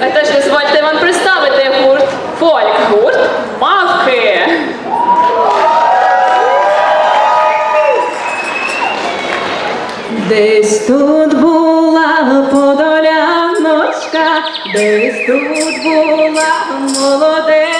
А тож дозвольте вам представити гурт фольк гурт Мавки. Десь тут була подоляночка, десь тут була молодесенька,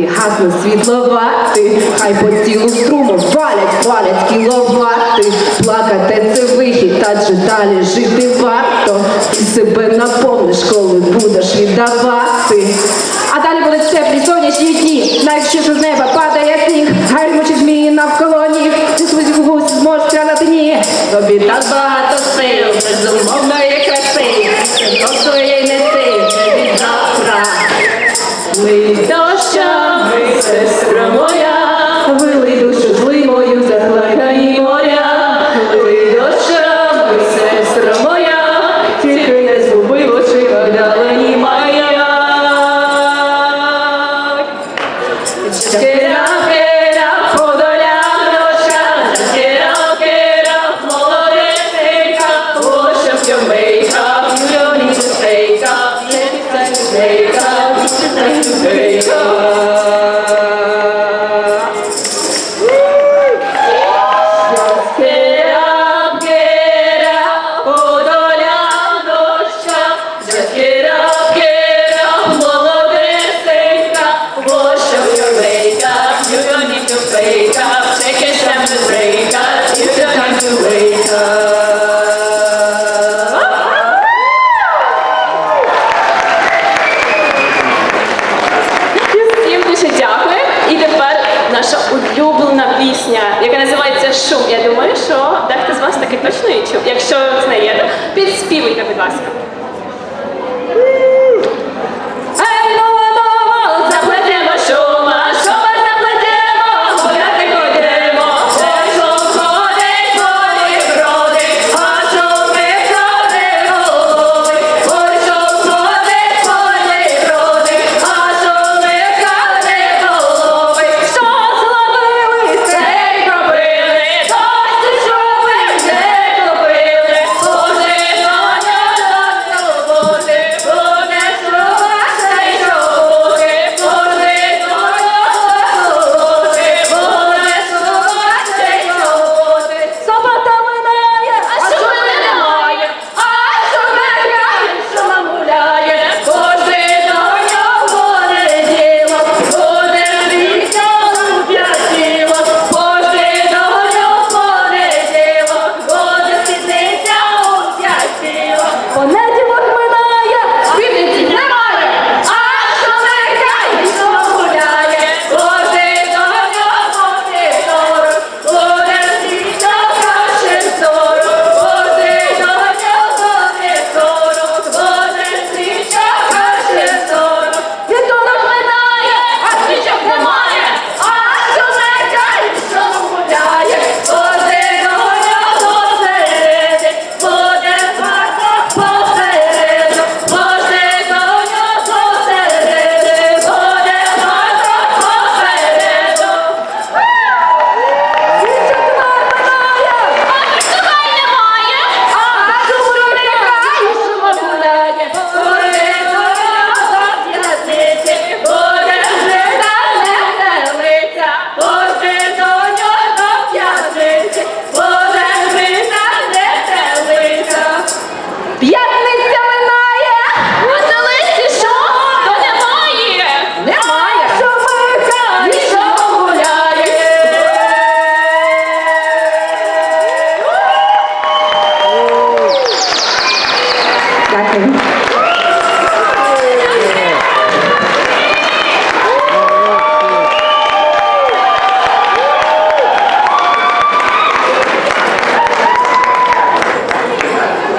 і гасне світловати, хай по цілу струму валять, валять кіловати. Адже далі жити варто. Ти себе наповниш, коли будеш віддавати. А далі будуть теплі сонячні дні, навіть якщо з неба падає сніг, гаймучі змії навколо ніг, ти свої гусь зможеш сказати ні. Тобі так багато сил, безумовної краси, просто їй неси, це від завтра. Ми дощами, Всім дуже дякую. І тепер наша улюблена пісня, яка називається Шум. Я думаю, що дехто з вас таки точно її чув. Якщо знаєте, підспівуйте, будь ласка.